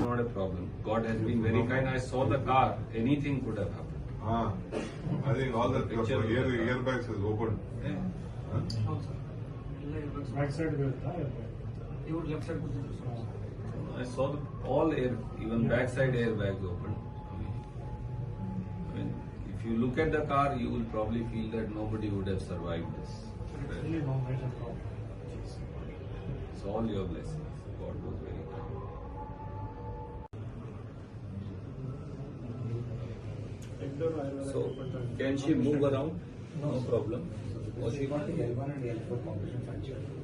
Not a problem. God has been very kind. I saw the car. Anything could have happened. Ah, I think all the picture here, the airbags is open. Yeah. Huh? Back side You would left side. I saw the, all air, even backside airbags open. you look at the car, you will probably feel that nobody would have survived this. It's all your blessings. God was very kind. So, can she move around? No problem. She got the L1 and L4.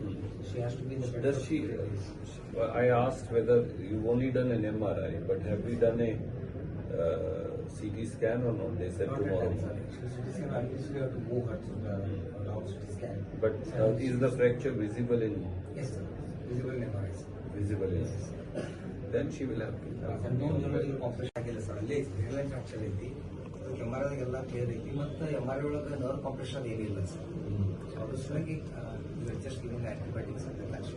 Hmm. She has to be in the. Does she? I asked whether you've only done an MRI, but have we done a uh, CT scan or not? They said Not tomorrow. at that time, sir. So CT scan, obviously we have to move her to the allow CT scan. But uh, is the fracture visible in Yes, sir. Visible in MRI, sir. visible in? Then she will have to. And no neurological compression ಆಗಿಲ್ಲ sir ಅಲ್ಲಿ hairline fracture ಐತಿ ಅದಕ್ಕೆ M R ಐಗೆಲ್ಲ clear ಐತಿ ಮತ್ತು M R I ಒಳಗೆ nerve compression ಏನಿಲ್ಲ sir so ಅದ್ರ ಸಲುವಾಗಿ ಜಸ್ಟ್ ಗಿವಿಂಗ್ ಆಂಟಿಬಯೋಟಿಕ್ಸ್ ಅಂತ ರಿಲ್ಯಾಕ್ಸ್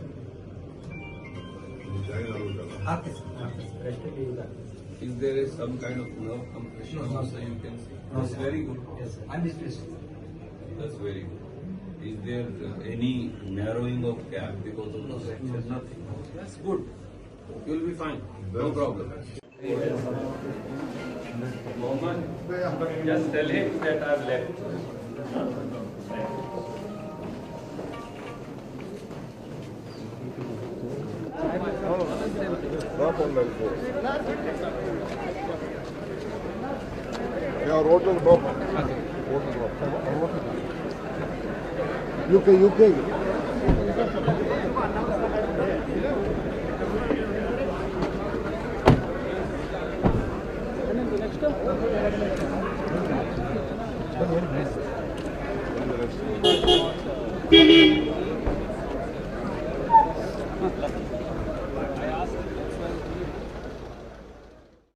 ಜಾಯಿನ್ ಆಗ್ಬೇಕಲ್ಲ ಆಗ್ತದೆ ಸರ್ ಆಗ್ತದೆ ಸರ್ ರೆಸ್ಟ್ ಇಲ್ಲ Is there is some kind of nerve compression No, no. also you can see? That's very good. Yes, sir. I'm distressed. That's very good. Is there uh, any narrowing of gap because of the fracture? Nothing. That's good. You'll be fine. No problem. Mohammed, just tell him that I've left. Drop on that floor. Yeah, road